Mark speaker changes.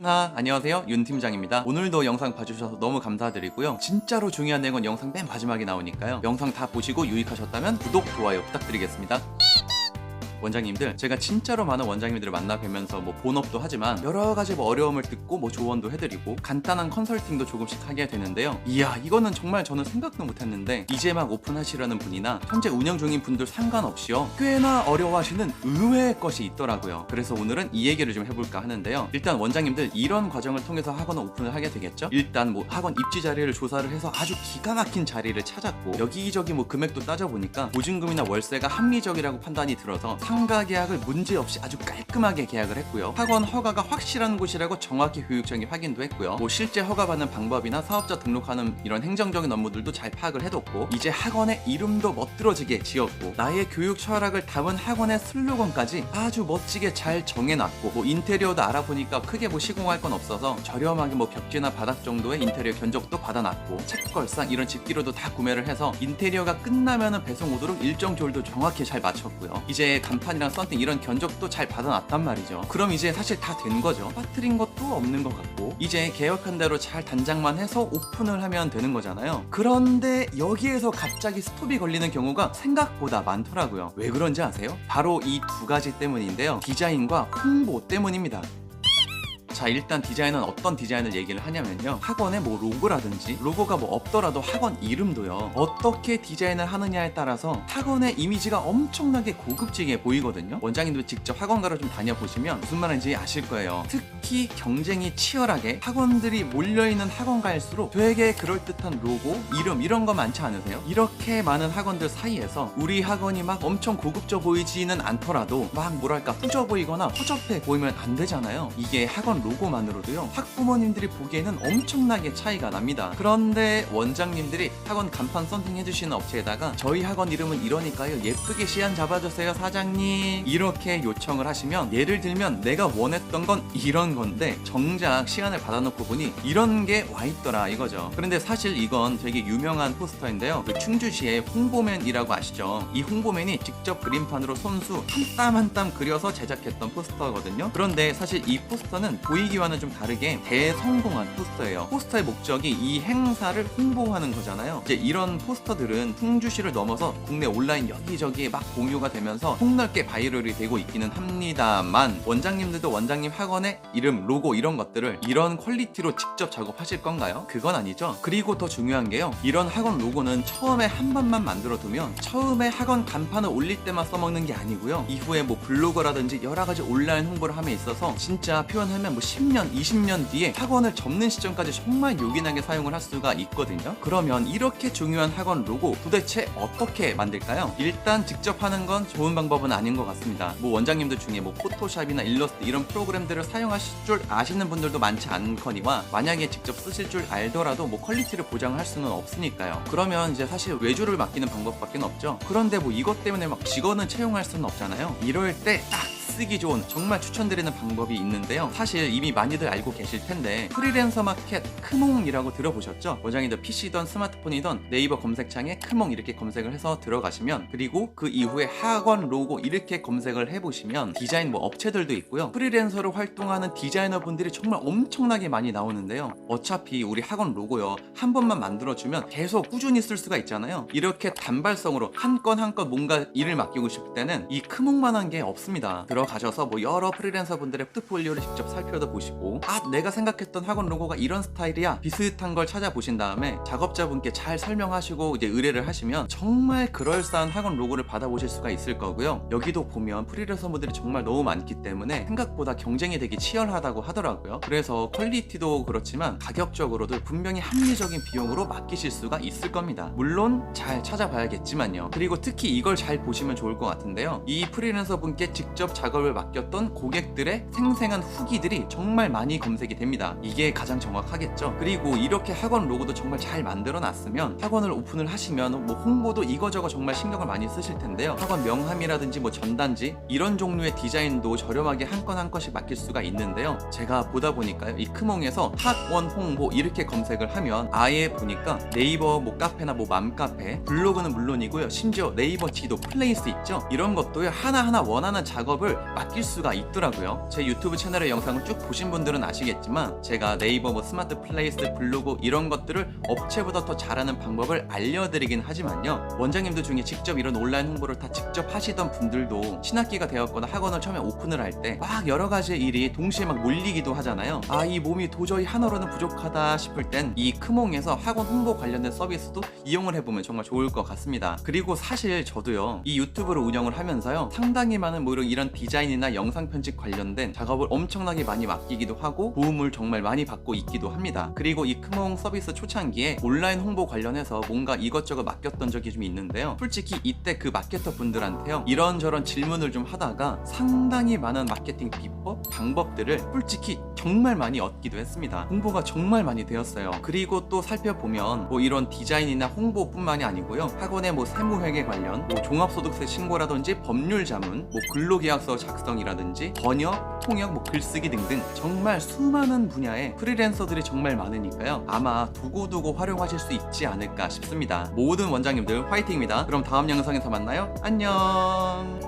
Speaker 1: 윤하 안녕하세요. 윤 팀장입니다. 오늘도 영상 봐주셔서 너무 감사드리고요. 진짜로 중요한 내용은 영상 맨 마지막에 나오니까요. 영상 다 보시고 유익하셨다면 구독 좋아요 부탁드리겠습니다 원장님들 제가 진짜로 많은 원장님들을 만나 뵈면서 뭐 본업도 하지만 여러 가지 뭐 어려움을 듣고 뭐 조언도 해드리고 간단한 컨설팅도 조금씩 하게 되는데요. 이야 이거는 정말 저는 생각도 못했는데 이제 막 오픈하시려는 분이나 현재 운영 중인 분들 상관없이요. 꽤나 어려워하시는 의외의 것이 있더라고요. 그래서 오늘은 이 얘기를 좀 해볼까 하는데요. 일단 원장님들 이런 과정을 통해서 학원을 오픈을 하게 되겠죠? 일단 뭐 학원 입지 자리를 조사를 해서 아주 기가 막힌 자리를 찾았고 여기저기 뭐 금액도 따져보니까 보증금이나 월세가 합리적이라고 판단이 들어서 상가 계약을 문제없이 아주 깔끔하게 계약을 했고요. 학원 허가가 확실한 곳이라고 정확히 교육청이 확인도 했고요. 뭐 실제 허가받는 방법이나 사업자 등록하는 이런 행정적인 업무들도 잘 파악을 해뒀고 이제 학원의 이름도 멋들어지게 지었고 나의 교육 철학을 담은 학원의 슬로건까지 아주 멋지게 잘 정해놨고 뭐 인테리어도 알아보니까 크게 뭐 시공할 건 없어서 저렴하게 뭐 벽지나 바닥 정도의 인테리어 견적도 받아놨고 책걸상 이런 집기로도 다 구매를 해서 인테리어가 끝나면은 배송 오도록 일정 조율도 정확히 잘 맞췄고요. 이제 간판이랑 썬팅 이런 견적도 잘 받아놨단 말이죠. 그럼 이제 사실 다 된 거죠. 빠뜨린 것도 없는 것 같고 이제 계획한 대로 잘 단장만 해서 오픈을 하면 되는 거잖아요. 그런데 여기에서 갑자기 스톱이 걸리는 경우가 생각보다 많더라고요. 왜 그런지 아세요? 바로 이 두 가지 때문인데요. 디자인과 홍보 때문입니다. 자 일단 디자인은 어떤 디자인을 얘기를 하냐면요. 학원의 뭐 로고라든지 로고가 뭐 없더라도 학원 이름도요. 어떻게 디자인을 하느냐에 따라서 학원의 이미지가 엄청나게 고급지게 보이거든요. 원장님도 직접 학원가를 좀 다녀보시면 무슨 말인지 아실 거예요. 특히 경쟁이 치열하게 학원들이 몰려있는 학원가일수록 되게 그럴듯한 로고 이름 이런 거 많지 않으세요? 이렇게 많은 학원들 사이에서 우리 학원이 막 엄청 고급져 보이지는 않더라도 막 뭐랄까 후져 보이거나 허접해 보이면 안 되잖아요. 이게 학원 로고만으로도요 학부모님들이 보기에는 엄청나게 차이가 납니다. 그런데 원장님들이 학원 간판 썬팅 해주시는 업체에다가 저희 학원 이름은 이러니까요 예쁘게 시안 잡아주세요 사장님. 이렇게 요청을 하시면 예를 들면 내가 원했던 건 이런 건데 정작 시안을 받아놓고 보니 이런 게 와 있더라 이거죠 그런데 사실 이건 되게 유명한 포스터인데요 그 충주시의 홍보맨이라고 아시죠 이 홍보맨이 직접 그림판으로 손수 한 땀 한 땀 그려서 제작했던 포스터거든요 그런데 사실 이 포스터는 보이기와는 좀 다르게 대성공한 포스터예요. 포스터의 목적이 이 행사를 홍보하는 거잖아요. 이제 이런 포스터들은 충주시를 넘어서 국내 온라인 여기저기에 막 공유가 되면서 폭넓게 바이럴이 되고 있기는 합니다만 원장님들도 원장님 학원의 이름, 로고 이런 것들을 이런 퀄리티로 직접 작업하실 건가요? 그건 아니죠. 그리고 더 중요한 게요. 이런 학원 로고는 처음에 한 번만 만들어 두면 처음에 학원 간판을 올릴 때만 써먹는 게 아니고요. 이후에 뭐 블로거라든지 여러 가지 온라인 홍보를 함에 있어서 진짜 표현하면 뭐 10년, 20년 뒤에 학원을 접는 시점까지 정말 요긴하게 사용을 할 수가 있거든요. 그러면 이렇게 중요한 학원 로고 도대체 어떻게 만들까요? 일단 직접 하는 건 좋은 방법은 아닌 것 같습니다. 뭐 원장님들 중에 뭐 포토샵이나 일러스트 이런 프로그램들을 사용하 실 줄 아시는 분들도 많지 않거니와 만약에 직접 쓰실 줄 알더라도 뭐 퀄리티를 보장할 수는 없으니까요. 그러면 이제 사실 외주를 맡기는 방법밖에 없죠. 그런데 뭐 이것 때문에 막 직원을 채용할 수는 없잖아요. 이럴 때 딱 쓰기 좋은 정말 추천드리는 방법이 있는데요. 사실 이미 많이들 알고 계실 텐데 프리랜서 마켓 크몽이라고 들어보셨죠? 원장님들 PC든 스마트폰이든 네이버 검색창에 크몽 이렇게 검색을 해서 들어가시면 그리고 그 이후에 학원 로고 이렇게 검색을 해보시면 디자인 뭐 업체들도 있고요. 프리랜서로 활동하는 디자이너 분들이 정말 엄청나게 많이 나오는데요. 어차피 우리 학원 로고요. 한 번만 만들어주면 계속 꾸준히 쓸 수가 있잖아요. 이렇게 단발성으로 한 건 한 건 뭔가 일을 맡기고 싶을 때는 이 크몽만한 게 없습니다. 들어 가셔서 뭐 여러 프리랜서 분들의 포트폴리오를 직접 살펴도 보시고 아 내가 생각했던 학원 로고가 이런 스타일이야 비슷한 걸 찾아보신 다음에 작업자분께 잘 설명하시고 이제 의뢰를 하시면 정말 그럴싸한 학원 로고를 받아보실 수가 있을 거고요. 여기도 보면 프리랜서 분들이 정말 너무 많기 때문에 생각보다 경쟁이 되게 치열하다고 하더라고요. 그래서 퀄리티도 그렇지만 가격적으로도 분명히 합리적인 비용으로 맡기실 수가 있을 겁니다. 물론 잘 찾아봐야겠지만요. 그리고 특히 이걸 잘 보시면 좋을 것 같은데요. 이 프리랜서 분께 직접 작업 을 맡겼던 고객들의 생생한 후기들이 정말 많이 검색이 됩니다. 이게 가장 정확하겠죠. 그리고 이렇게 학원 로고도 정말 잘 만들어 놨으면 학원을 오픈을 하시면 뭐 홍보도 이거저거 정말 신경을 많이 쓰실 텐데요. 학원 명함이라든지 뭐 전단지 이런 종류의 디자인도 저렴하게 한 건한 건씩 맡길 수가 있는데요. 제가 보다 보니까요. 이 크몽에서 학원 홍보 이렇게 검색을 하면 아예 보니까 네이버 뭐 카페나 뭐 맘카페 블로그는 물론이고요. 심지어 네이버 지도 플레이스 있죠. 이런 것도요. 하나하나 원하는 작업을 맡길 수가 있더라고요. 제 유튜브 채널의 영상을 쭉 보신 분들은 아시겠지만 제가 네이버 뭐 스마트 플레이스 블로그 이런 것들을 업체보다 더 잘하는 방법을 알려드리긴 하지만요. 원장님들 중에 직접 이런 온라인 홍보를 다 직접 하시던 분들도 신학기가 되었거나 학원을 처음에 오픈을 할 때 막 여러 가지 일이 동시에 막 몰리기도 하잖아요. 아 이 몸이 도저히 하나로는 부족하다 싶을 땐 이 크몽에서 학원 홍보 관련된 서비스도 이용을 해보면 정말 좋을 것 같습니다. 그리고 사실 저도요 이 유튜브를 운영을 하면서요 상당히 많은 뭐 이런- 이런 디자인이나 영상 편집 관련된 작업을 엄청나게 많이 맡기기도 하고 도움을 정말 많이 받고 있기도 합니다. 그리고 이 크몽 서비스 초창기에 온라인 홍보 관련해서 뭔가 이것저것 맡겼던 적이 좀 있는데요. 솔직히 이때 그 마케터 분들한테요 이런저런 질문을 좀 하다가 상당히 많은 마케팅 비법, 방법들을 솔직히 정말 많이 얻기도 했습니다. 홍보가 정말 많이 되었어요. 그리고 또 살펴보면 뭐 이런 디자인이나 홍보뿐만이 아니고요. 학원의 뭐 세무회계 관련, 뭐 종합소득세 신고라든지 법률 자문, 뭐 근로계약서 작성이라든지 번역, 통역, 뭐 글쓰기 등등 정말 수많은 분야의 프리랜서들이 정말 많으니까요. 아마 두고두고 활용하실 수 있지 않을까 싶습니다. 모든 원장님들 화이팅입니다. 그럼 다음 영상에서 만나요. 안녕.